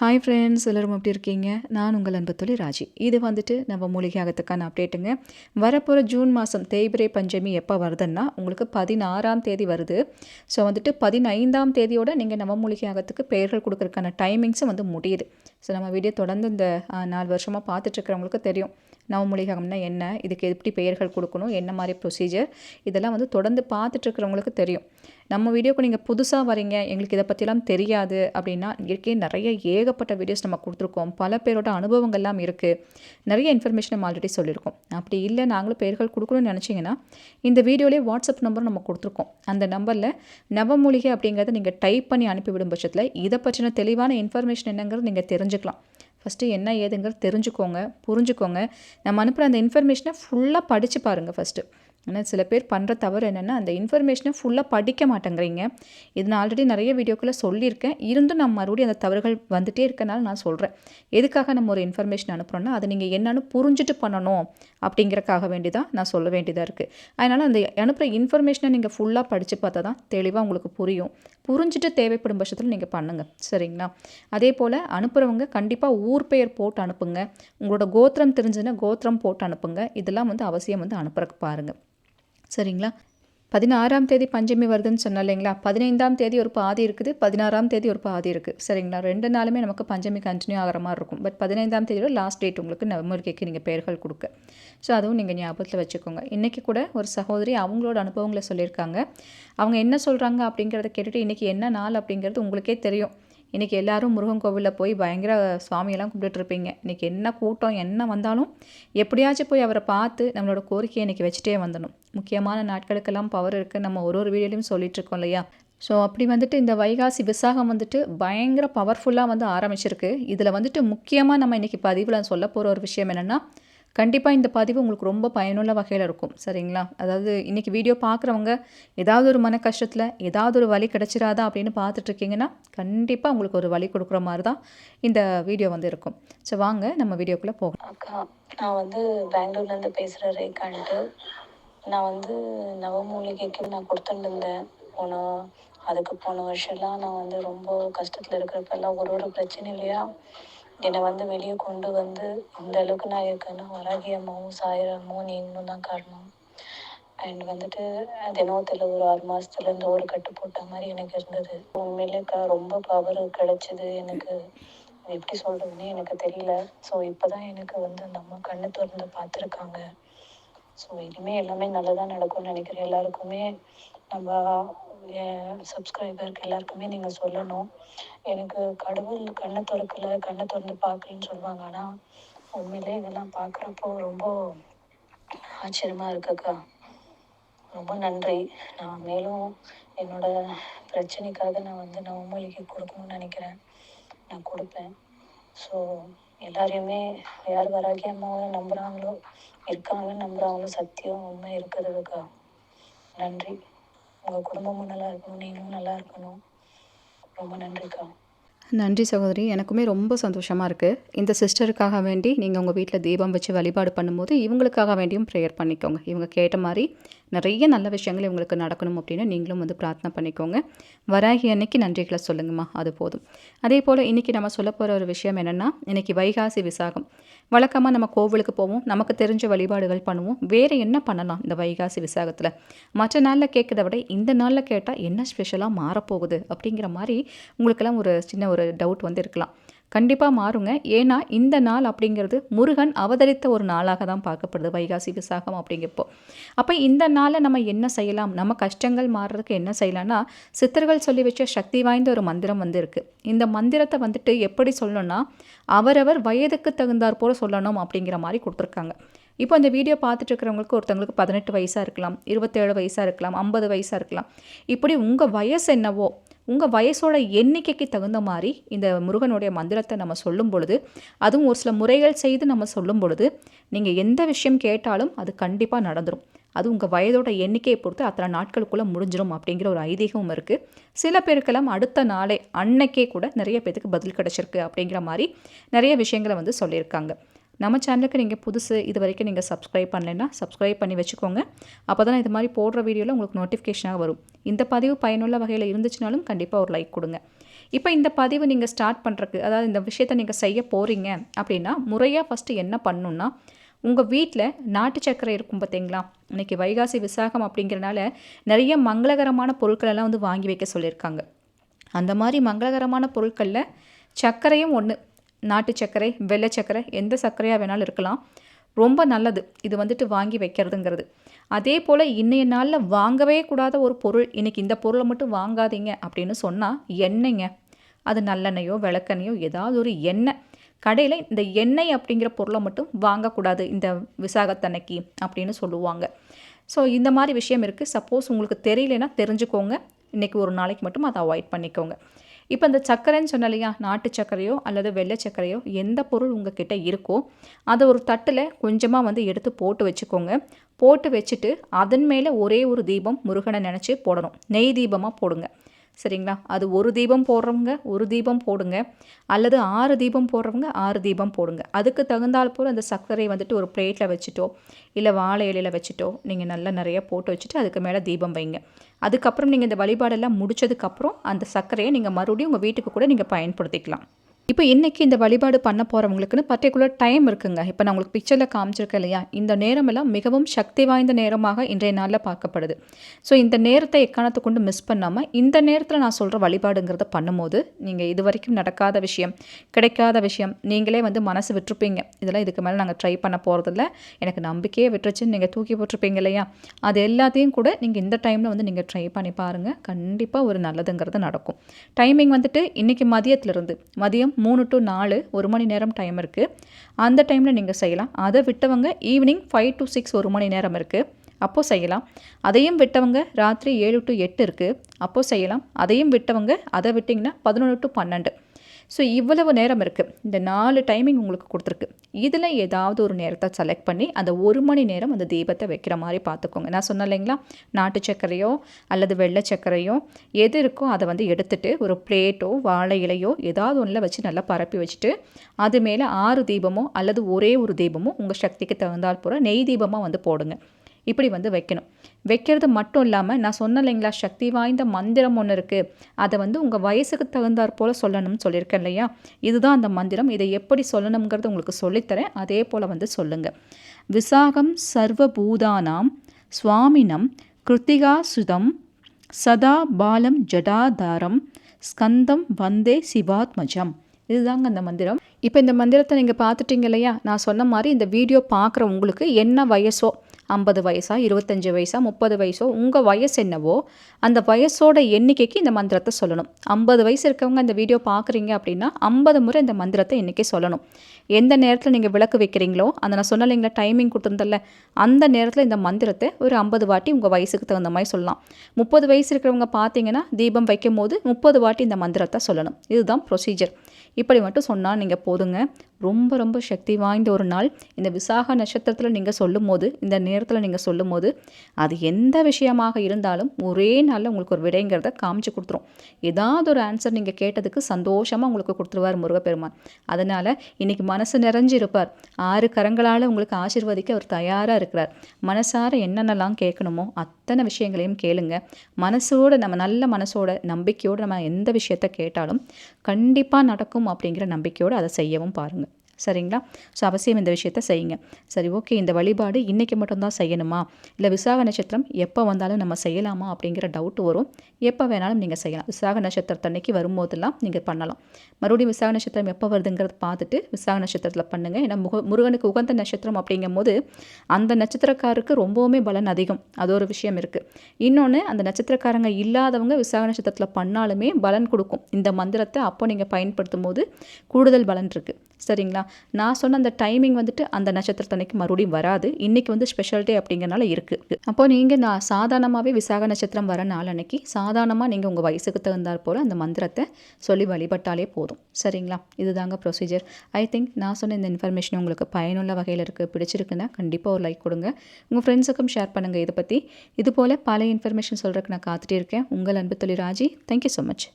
Hi friends எல்லோரும் எப்படி இருக்கீங்க? நான் உங்கள் அன்பு தொழில் ராஜி. இது வந்துட்டு நம்ம மூலிகையாகத்துக்கான அப்டேட்டுங்க வரப்போகிற ஜூன் மாதம் தேய்பிரை பஞ்சமி எப்போ வருதுன்னா உங்களுக்கு பதினாறாம் தேதி வருது. ஸோ வந்துட்டு பதினைந்தாம் தேதியோடு நீங்கள் நவ மூலிகையாகத்துக்கு பெயர்கள் கொடுக்குறதுக்கான டைமிங்ஸும் வந்து முடியுது. ஸோ நம்ம வீடியோ தொடர்ந்து இந்த நாலு வருஷமாக பார்த்துட்ருக்கிறவங்களுக்கு தெரியும். நவமூலிகம்னா என்ன? இதுக்கு எப்படி பெயர்கள் கொடுக்கணும்? என்ன மாதிரி ப்ரொசீஜர் இதெல்லாம் வந்து தொடர்ந்து பார்த்துட்ருக்கிறவங்களுக்கு தெரியும். நம்ம வீடியோக்கு நீங்கள் புதுசாக வரீங்க எங்களுக்கு இதை பற்றிலாம் தெரியாது அப்படின்னா இயற்கையே நிறைய ஏகப்பட்ட வீடியோஸ் நம்ம கொடுத்துருக்கோம். பல பேரோட அனுபவங்கள்லாம் இருக்குது நிறைய இன்ஃபர்மேஷன் நம்ம ஆல்ரெடி சொல்லியிருக்கோம். அப்படி இல்லை நாங்களும் பெயர்கள் கொடுக்கணும்னு நினச்சிங்கன்னா இந்த வீடியோலேயே வாட்ஸ்அப் நம்பர் நம்ம கொடுத்துருக்கோம். அந்த நம்பரில் நவமூலிகை அப்படிங்கிறத நீங்கள் டைப் பண்ணி அனுப்பிவிடும் பட்சத்தில் இதை பற்றின தெளிவான இன்ஃபர்மேஷன் என்னங்கிறது நீங்கள் தெரிஞ்சு தெரிஞ்சுக்கலாம். ஃபஸ்ட்டு என்ன ஏதுங்கிறது தெரிஞ்சுக்கோங்க புரிஞ்சுக்கோங்க. நம்ம அனுப்புகிற அந்த இன்ஃபர்மேஷனை ஃபுல்லாக படித்து பாருங்கள் ஃபஸ்ட்டு ஆனால் சில பேர் பண்ணுற தவறு என்னென்னா அந்த இன்ஃபர்மேஷனை ஃபுல்லாக படிக்க மாட்டேங்கிறீங்க. இது நான் ஆல்ரெடி நிறைய வீடியோக்குள்ளே சொல்லியிருக்கேன். இருந்தும் நான் மறுபடியும் அந்த தவறுகள் வந்துகிட்டே இருக்கனால நான் சொல்கிறேன் எதுக்காக நம்ம ஒரு இன்ஃபர்மேஷன் அனுப்புகிறோன்னா அதை நீங்கள் என்னென்னு புரிஞ்சுட்டு பண்ணணும் அப்படிங்கிறக்காக வேண்டி தான் நான் சொல்ல வேண்டியதாக இருக்குது அதனால் அந்த அனுப்புகிற இன்ஃபர்மேஷனை நீங்கள் ஃபுல்லாக படித்து பார்த்தா தான் தெளிவாக உங்களுக்கு புரியும். புரிஞ்சுட்டு தேவைப்படும் பட்சத்தில் நீங்கள் பண்ணுங்கள் சரிங்களா? அதே போல் அனுப்புகிறவங்க கண்டிப்பாக ஊர் பெயர் போட்டு அனுப்புங்க. உங்களோட கோத்திரம் தெரிஞ்சுன்னா கோத்திரம் போட்டு அனுப்புங்க. இதெல்லாம் வந்து அவசியம் வந்து அனுப்புறக்கு பாருங்கள் சரிங்களா? பதினாறாம் தேதி பஞ்சமி வருதுன்னு சொன்னோம் இல்லைங்களா? பதினைந்தாம் தேதி ஒரு பாதி இருக்குது பதினாறாம் தேதி ஒரு பாதி இருக்குது சரிங்களா? ரெண்டு நாளுமே நமக்கு பஞ்சமி கண்டினியூ ஆகிற மாதிரி இருக்கும். பட் பதினைந்தாம் தேதியோட லாஸ்ட் டேட் உங்களுக்கு நவம்பர்கேக்கு நீங்கள் பெயர்கள் கொடுக்க. ஸோ அதுவும் நீங்கள் ஞாபகத்தில் வச்சுக்கோங்க. இன்றைக்கி கூட ஒரு சகோதரி அவங்களோட அனுபவங்களை சொல்லியிருக்காங்க. அவங்க என்ன சொல்கிறாங்க அப்படிங்கிறத கேட்டுட்டு இன்றைக்கி என்ன நாள் அப்படிங்கிறது உங்களுக்கே தெரியும். இன்றைக்கி எல்லோரும் முருகன் கோவிலில் போய் பயங்கர சுவாமியெல்லாம் கும்பிட்டுட்ருப்பீங்க. இன்றைக்கி என்ன கூட்டம் என்ன வந்தாலும் எப்படியாச்சும் போய் அவரை பார்த்து நம்மளோட கோரிக்கையை இன்றைக்கி வச்சுட்டே வந்துடணும் முக்கியமான நாட்களுக்கெல்லாம் பவர் இருக்குது நம்ம ஒரு ஒரு வீடியோலையும் சொல்லிகிட்ருக்கோம் இல்லையா? ஸோ அப்படி வந்துட்டு இந்த வைகாசி விசாகம் வந்துட்டு பயங்கர பவர்ஃபுல்லாக வந்து ஆரம்பிச்சிருக்கு. இதில் வந்துட்டு முக்கியமாக நம்ம இன்றைக்கி பதிவில் சொல்ல போகிற ஒரு விஷயம் என்னென்னா கண்டிப்பாக இந்த பதிவு உங்களுக்கு ரொம்ப பயனுள்ள வகையில் இருக்கும். சரிங்களா? அதாவது இன்றைக்கி வீடியோ பார்க்குறவங்க ஏதாவது ஒரு மன கஷ்டத்தில் ஏதாவது ஒரு வழி கிடச்சிராதா அப்படின்னு பார்த்துட்ருக்கீங்கன்னா கண்டிப்பாக உங்களுக்கு ஒரு வழி கொடுக்குற மாதிரி தான் இந்த வீடியோ வந்து இருக்கும். ஸோ வாங்க நம்ம வீடியோக்குள்ளே போகலாம். அக்கா நான் வந்து பெங்களூர்லேருந்து பேசுகிற ரேகான்ட்டு நான் வந்து நவமூலிகைக்கு நான் கொடுத்துருந்தேன் போன அதுக்கு போன வருஷம்லாம் நான் வந்து ரொம்ப கஷ்டத்தில் இருக்கிறப்பெல்லாம் ஒரு ஒரு பிரச்சனை இல்லையா என்னை வந்து வெளியே கொண்டு வந்து இந்த அளவுக்கு நான் இருக்கேன்னா வராகி அம்மாவும் சாயிரம்மாவும் நீங்களும் தான் காரணம். அண்ட் வந்துட்டு தினத்தில் ஒரு ஆறு மாதத்துலேருந்து ஒரு கட்டு போட்ட மாதிரி எனக்கு இருந்தது. உண்மையிலேக்கா ரொம்ப பவர் கிடச்சிது எனக்கு. எப்படி சொல்கிறதுனே எனக்கு தெரியல. ஸோ இப்போ தான் எனக்கு வந்து அந்த அம்மா கண்ணு திறந்து பார்த்துருக்காங்க. ஸோ இனிமேல் எல்லாமே நல்லதாக நடக்கும்னு நினைக்கிறேன். எல்லாருக்குமே நம்ம சப்ஸ்கிரைபருக்கு எல்லாருக்குமே நீங்கள் சொல்லணும். எனக்கு கடவுள் கண்ணை திறக்கல கண்ணை திறந்து பார்க்கலன்னு சொல்லுவாங்க. ஆனால் உண்மையிலே இதெல்லாம் பார்க்குறப்போ ரொம்ப ஆச்சரியமாக இருக்குக்கா ரொம்ப நன்றி. நான் மேலும் என்னோட பிரச்சனைக்காக நான் வந்து நான் மூலிகை கொடுக்கணும்னு நினைக்கிறேன். நான் கொடுப்பேன். ஸோ எல்லாரையுமே யார் வராகி அம்மாவை நம்புகிறாங்களோ இருக்காங்கன்னு நம்புகிறாங்களோ சத்தியம் உண்மை இருக்கிறதுக்கா நன்றி. உங்கள் குடும்பமும் நல்லா இருக்கணும் நீங்களும் நல்லா இருக்கணும். ரொம்ப நன்றிக்கா நன்றி சகோதரி. எனக்குமே ரொம்ப சந்தோஷமாக இருக்குது இந்த சிஸ்டருக்காக வேண்டி நீங்கள் உங்கள் வீட்டில் தீபம் வச்சு வழிபாடு பண்ணும்போது இவங்களுக்காக வேண்டியும் ப்ரேயர் பண்ணிக்கோங்க. இவங்க கேட்ட மாதிரி நிறைய நல்ல விஷயங்கள் இவங்களுக்கு நடக்கணும் அப்படின்னு நீங்களும் வந்து பிரார்த்தனை பண்ணிக்கோங்க. வராகி அன்னைக்கு நன்றிகளை சொல்லுங்கம்மா அது போதும். அதே போல் இன்றைக்கி நம்ம சொல்ல போகிற ஒரு விஷயம் என்னென்னா இன்றைக்கி வைகாசி விசாகம். வழக்கமாக நம்ம கோவிலுக்கு போவோம் நமக்கு தெரிஞ்ச வழிபாடுகள் பண்ணுவோம். வேறு என்ன பண்ணலாம் இந்த வைகாசி விசாகத்தில்? மற்ற நாளில் கேட்குறத விட இந்த நாளில் கேட்டால் என்ன ஸ்பெஷலாக மாறப்போகுது அப்படிங்கிற மாதிரி உங்களுக்கெல்லாம் ஒரு சின்ன ஒரு டவுட் வந்து இருக்கலாம். கண்டிப்பாக மாறுங்க. ஏன்னா இந்த நாள் அப்படிங்கிறது முருகன் அவதரித்த ஒரு நாளாக தான் பார்க்கப்படுது. வைகாசி விசாகம் அப்படிங்கிறப்போ. அப்போ இந்த நாளில் நம்ம என்ன செய்யலாம்? நம்ம கஷ்டங்கள் மாறுறதுக்கு என்ன செய்யலாம்னா சித்தர்கள் சொல்லி வச்ச சக்தி வாய்ந்த ஒரு மந்திரம் வந்து இருக்குது இந்த மந்திரத்தை வந்துட்டு எப்படி சொல்லணும்னா அவரவர் வயதுக்கு தகுந்தாற் போல சொல்லணும் அப்படிங்கிற மாதிரி கொடுத்துருக்காங்க. இப்போ இந்த வீடியோ பார்த்துட்டு இருக்கிறவங்களுக்கு ஒருத்தவங்களுக்கு பதினெட்டு வயசாக இருக்கலாம் இருபத்தேழு வயசாக இருக்கலாம் ஐம்பது வயசாக இருக்கலாம். இப்படி உங்கள் வயசு என்னவோ உங்கள் வயசோட எண்ணிக்கைக்கு தகுந்த மாதிரி இந்த முருகனுடைய மந்திரத்தை நம்ம சொல்லும் பொழுது அதுவும் ஒரு சில முறைகள் செய்து நம்ம சொல்லும் பொழுது நீங்கள் எந்த விஷயம் கேட்டாலும் அது கண்டிப்பாக நடந்துடும் அது உங்கள் வயதோட எண்ணிக்கையை பொறுத்து அத்தனை நாட்களுக்குள்ளே முடிஞ்சிடும் அப்படிங்கிற ஒரு ஐதீகமும் இருக்குது சில பேருக்கெல்லாம் அடுத்த நாளே அன்னைக்கே கூட நிறைய பேத்துக்கு பதில் கிடச்சிருக்கு அப்படிங்கிற மாதிரி நிறைய விஷயங்களை வந்து சொல்லியிருக்காங்க. நம்ம சேனலுக்கு நீங்கள் புதுசு இது வரைக்கும் நீங்கள் சப்ஸ்கிரைப் பண்ணலைன்னா சப்ஸ்கிரைப் பண்ணி வச்சுக்கோங்க. அப்போ தான் இது மாதிரி போடுற வீடியோவில் உங்களுக்கு நோட்டிஃபிகேஷனாக வரும். இந்த பதிவு பயனுள்ள வகையில் இருந்துச்சுனாலும் கண்டிப்பாக ஒரு லைக் கொடுங்க. இப்போ இந்த பதிவு நீங்கள் ஸ்டார்ட் பண்ணுறக்கு அதாவது இந்த விஷயத்தை நீங்கள் செய்ய போகிறீங்க அப்படின்னா முறையாக ஃபஸ்ட்டு என்ன பண்ணணுன்னா உங்கள் வீட்டில் நாட்டு சர்க்கரை இருக்கும் பார்த்தீங்களா? இன்றைக்கி வைகாசி விசாகம் அப்படிங்கிறனால நிறைய மங்களகரமான பொருட்களெல்லாம் வந்து வாங்கி வைக்க சொல்லியிருக்காங்க. அந்த மாதிரி மங்களகரமான பொருட்களில் சர்க்கரையும் ஒன்று நாட்டு சர்க்கரை வெள்ளை சர்க்கரை எந்த சர்க்கரையாக வேணாலும் இருக்கலாம். ரொம்ப நல்லது. இது வந்துட்டு வாங்கி வைக்கிறதுங்கிறது. அதே போல் இன்றைய நாளில் வாங்கவே கூடாத ஒரு பொருள் இன்றைக்கி இந்த பொருளை மட்டும் வாங்காதீங்க அப்படின்னு சொன்னால் எண்ணெய்ங்க. அது நல்லெண்ணெயோ விளக்கெண்ணையோ ஏதாவது ஒரு எண்ணெய். கடையில் இந்த எண்ணெய் அப்படிங்கிற பொருளை மட்டும் வாங்கக்கூடாது. இந்த விசாகத்தன்னைக்கு அப்படின்னு சொல்லுவாங்க. ஸோ இந்த மாதிரி விஷயம் இருக்குது சப்போஸ் உங்களுக்கு தெரியலனா தெரிஞ்சுக்கோங்க. இன்றைக்கி ஒரு நாளைக்கு மட்டும் அதை அவாய்ட் பண்ணிக்கோங்க. இப்போ இந்த சர்க்கரைன்னு சொன்ன இல்லையா? நாட்டு சர்க்கரையோ அல்லது வெள்ளை சர்க்கரையோ எந்த பொருள் உங்ககிட்ட இருக்கோ அதை ஒரு தட்டில் கொஞ்சமாக வந்து எடுத்து போட்டு வச்சுக்கோங்க. போட்டு வச்சுட்டு அதன் மேலே ஒரே ஒரு தீபம் முருகனை நினச்சி போடணும். நெய் தீபமாக போடுங்க. சரிங்களா? அது ஒரு தீபம் போடுறவங்க ஒரு தீபம் போடுங்க. அல்லது ஆறு தீபம் போடுறவங்க ஆறு தீபம் போடுங்க. அதுக்கு தகுந்தால் போல் அந்த சர்க்கரை வந்துட்டு ஒரு பிளேட்டில் வச்சுட்டோ இல்லை வாழை இலையில் வச்சுட்டோ நீங்கள் நல்லா நிறைய போட்டு வச்சுட்டு அதுக்கு மேலே தீபம் வைங்க. அதுக்கப்புறம் நீங்கள் இந்த வழிபாடெல்லாம் முடிச்சதுக்கப்புறம் அந்த சர்க்கரையை நீங்கள் மறுபடியும் உங்கள் வீட்டுக்கு கூட நீங்கள் பயன்படுத்திக்கலாம். இப்போ இன்றைக்கி இந்த வழிபாடு பண்ண போகிறவங்களுக்குன்னு பர்டிகுலர் டைம் இருக்குங்க. இப்போ நான் உங்களுக்கு பிக்சரில் காமிச்சிருக்கேன் இல்லையா? இந்த நேரமெல்லாம் மிகவும் சக்தி வாய்ந்த நேரமாக இன்றைய நாளில் பார்க்கப்படுது. ஸோ இந்த நேரத்தை எக்காரணத்தை கொண்டு மிஸ் பண்ணாமல் இந்த நேரத்தில் நான் சொல்கிற வழிபாடுங்கிறத பண்ணும்போது நீங்கள் இது வரைக்கும் நடக்காத விஷயம் கிடைக்காத விஷயம் நீங்களே வந்து மனசு விட்டுருப்பீங்க. இதெல்லாம் இதுக்கு மேலே நாங்கள் ட்ரை பண்ண போகிறதில்ல எனக்கு நம்பிக்கையே விட்டுருச்சுன்னு நீங்கள் தூக்கி போட்டிருப்பீங்க இல்லையா? அது எல்லாத்தையும் கூட நீங்கள் இந்த டைமில் வந்து நீங்கள் ட்ரை பண்ணி பாருங்கள் கண்டிப்பாக ஒரு நல்லதுங்கிறது நடக்கும். டைமிங் வந்துட்டு இன்றைக்கி மதியத்துலேருந்து மதியம் மூணு டு நாலு ஒரு மணி நேரம் டைம் இருக்குது அந்த டைமில் நீங்கள் செய்யலாம். அதை விட்டவங்க ஈவினிங் ஃபைவ் டு சிக்ஸ் ஒரு மணி நேரம் இருக்குது அப்போது செய்யலாம். அதையும் விட்டவங்க ராத்திரி ஏழு டு எட்டு இருக்குது அப்போது செய்யலாம். அதையும் விட்டவங்க அதை விட்டிங்கன்னா பதினொன்று டு பன்னெண்டு. ஸோ இவ்வளவு நேரம் இருக்குது இந்த நாலு டைமிங் உங்களுக்கு கொடுத்துருக்கு. இதில் ஏதாவது ஒரு நேரத்தை செலக்ட் பண்ணி அந்த ஒரு மணி நேரம் அந்த தீபத்தை வைக்கிற மாதிரி பார்த்துக்கோங்க. நான் சொன்னேன் இல்லைங்களா? நாட்டு சர்க்கரையோ அல்லது வெள்ளை சர்க்கரையோ எது இருக்கோ அதை வந்து எடுத்துட்டு ஒரு பிளேட்டோ வாழை இலையோ ஏதாவது ஒன்றில் வச்சு நல்லா பரப்பி வச்சுட்டு அது மேலே ஆறு தீபமோ அல்லது ஒரே ஒரு தீபமோ உங்கள் சக்திக்கு தகுந்தால் போகிற நெய் தீபமாக வந்து போடுங்க. இப்படி வந்து வைக்கணும். வைக்கிறது மட்டும் இல்லாமல் நான் சொன்னேன் இல்லைங்களா சக்தி வாய்ந்த மந்திரம் ஒன்று இருக்குது அதை வந்து உங்கள் வயசுக்கு தகுந்தாற் போல் சொல்லணும்னு சொல்லியிருக்கேன் இல்லையா? இதுதான் அந்த மந்திரம். இதை எப்படி சொல்லணுங்கிறது உங்களுக்கு சொல்லித்தரேன். அதே போல் வந்து சொல்லுங்கள் விசாகம் சர்வபூதானாம் சுவாமினம் கிருத்திகா சுதம் சதா பாலம் ஜடாதாரம் ஸ்கந்தம் வந்தே சிவாத்மஜம். இதுதாங்க அந்த மந்திரம். இப்போ இந்த மந்திரத்தை நீங்கள் பார்த்துட்டீங்க இல்லையா? நான் சொன்ன மாதிரி இந்த வீடியோ பார்க்குற உங்களுக்கு என்ன வயசோ ஐம்பது வயசா இருபத்தஞ்சி வயசா முப்பது வயசோ உங்கள் வயசு என்னவோ அந்த வயசோட எண்ணிக்கைக்கு இந்த மந்திரத்தை சொல்லணும். ஐம்பது வயசு இருக்கவங்க இந்த வீடியோ பார்க்குறீங்க அப்படின்னா ஐம்பது முறை இந்த மந்திரத்தை எண்ணிக்கை சொல்லணும். எந்த நேரத்தில் நீங்கள் விளக்கு வைக்கிறீங்களோ அந்த நான் சொன்ன இல்லைங்களா டைமிங் கொடுத்துருந்தல அந்த நேரத்தில் இந்த மந்திரத்தை ஒரு ஐம்பது வாட்டி உங்கள் வயசுக்கு தகுந்த மாதிரி சொல்லலாம். முப்பது வயசு இருக்கிறவங்க பார்த்தீங்கன்னா தீபம் வைக்கும் போது முப்பது வாட்டி இந்த மந்திரத்தை சொல்லணும். இதுதான் ப்ரொசீஜர் இப்படி மட்டும் சொன்னால் நீங்கள் போதுங்க. ரொம்ப ரொம்ப சக்தி வாய்ந்த ஒரு நாள். இந்த விசாக நட்சத்திரத்தில் நீங்கள் சொல்லும் போது இந்த நேரத்தில் நீங்கள் சொல்லும் போது அது எந்த விஷயமாக இருந்தாலும் ஒரே நாளில் உங்களுக்கு ஒரு விடைங்கிறத காமிச்சு கொடுத்துரும். ஏதாவது ஒரு ஆன்சர் நீங்கள் கேட்டதுக்கு சந்தோஷமாக உங்களுக்கு கொடுத்துருவார் முருகப்பெருமான். அதனால் இன்றைக்கி மனசு நிறைஞ்சு இருப்பார். ஆறு கரங்களால் உங்களுக்கு ஆசிர்வதிக்க அவர் தயாராக இருக்கிறார். மனசார என்னென்னலாம் கேட்கணுமோ அத்தனை விஷயங்களையும் கேளுங்க. மனசோட நம்ம நல்ல மனசோட நம்பிக்கையோடு நம்ம எந்த விஷயத்த கேட்டாலும் கண்டிப்பாக நடக்கும் அப்படிங்கிற நம்பிக்கையோடு அதை செய்யவும் பாருங்கள் சரிங்களா? ஸோ அவசியம் இந்த விஷயத்த செய்யுங்க. சரி ஓகே இந்த வழிபாடு இன்றைக்கி மட்டும்தான் செய்யணுமா? இல்லை விசாக நட்சத்திரம் எப்போ வந்தாலும் நம்ம செய்யலாமா? அப்படிங்கிற டவுட் வரும். எப்போ வேணாலும் நீங்கள் செய்யலாம். விசாக நட்சத்திரத்தன்னைக்கு வரும்போதெல்லாம் நீங்கள் பண்ணலாம். மறுபடியும் விசாக நட்சத்திரம் எப்போ வருதுங்கிறத பார்த்துட்டு விசாக நட்சத்திரத்தில் பண்ணுங்கள் ஏன்னா முக முருகனுக்கு உகந்த நட்சத்திரம் அப்படிங்கும் போது அந்த நட்சத்திரக்காருக்கு ரொம்பவுமே பலன் அதிகம். அது ஒரு விஷயம் இருக்குது இன்னொன்று அந்த நட்சத்திரக்காரங்க இல்லாதவங்க விசாக நட்சத்திரத்தில் பண்ணாலுமே பலன் கொடுக்கும். இந்த மந்திரத்தை அப்போ நீங்கள் பயன்படுத்தும் போது கூடுதல் பலன் இருக்குது சரிங்களா? நான் சொன்ன அந்த டைமிங் வந்துட்டு அந்த நட்சத்திரத்தன்னைக்கு மறுபடியும் வராது. இன்றைக்கி வந்து ஸ்பெஷல் டே அப்படிங்கிறனால இருக்குது அப்போ நீங்கள் நான் சாதாரணமாகவே விசாக நட்சத்திரம் வர நாள் அன்னைக்கு சாதாரணமாக நீங்கள் உங்கள் வயசுக்கு தகுந்தாற் போல் அந்த மந்திரத்தை சொல்லி வழிபட்டாலே போதும். சரிங்களா? இதுதாங்க ப்ரொசீஜர் ஐ திங்க் நான் சொன்ன இந்த இன்ஃபர்மேஷன் உங்களுக்கு பயனுள்ள வகையில் இருக்குது பிடிச்சிருக்குன்னா கண்டிப்பாக ஒரு லைக் கொடுங்க. உங்கள் ஃப்ரெண்ட்ஸுக்கும் ஷேர் பண்ணுங்கள் இதை பற்றி இதுபோல் பல இன்ஃபர்மேஷன் சொல்கிறதுக்கு நான் காத்துட்டே இருக்கேன். உங்கள் அன்பு தொழில் ராஜி. Thank you so much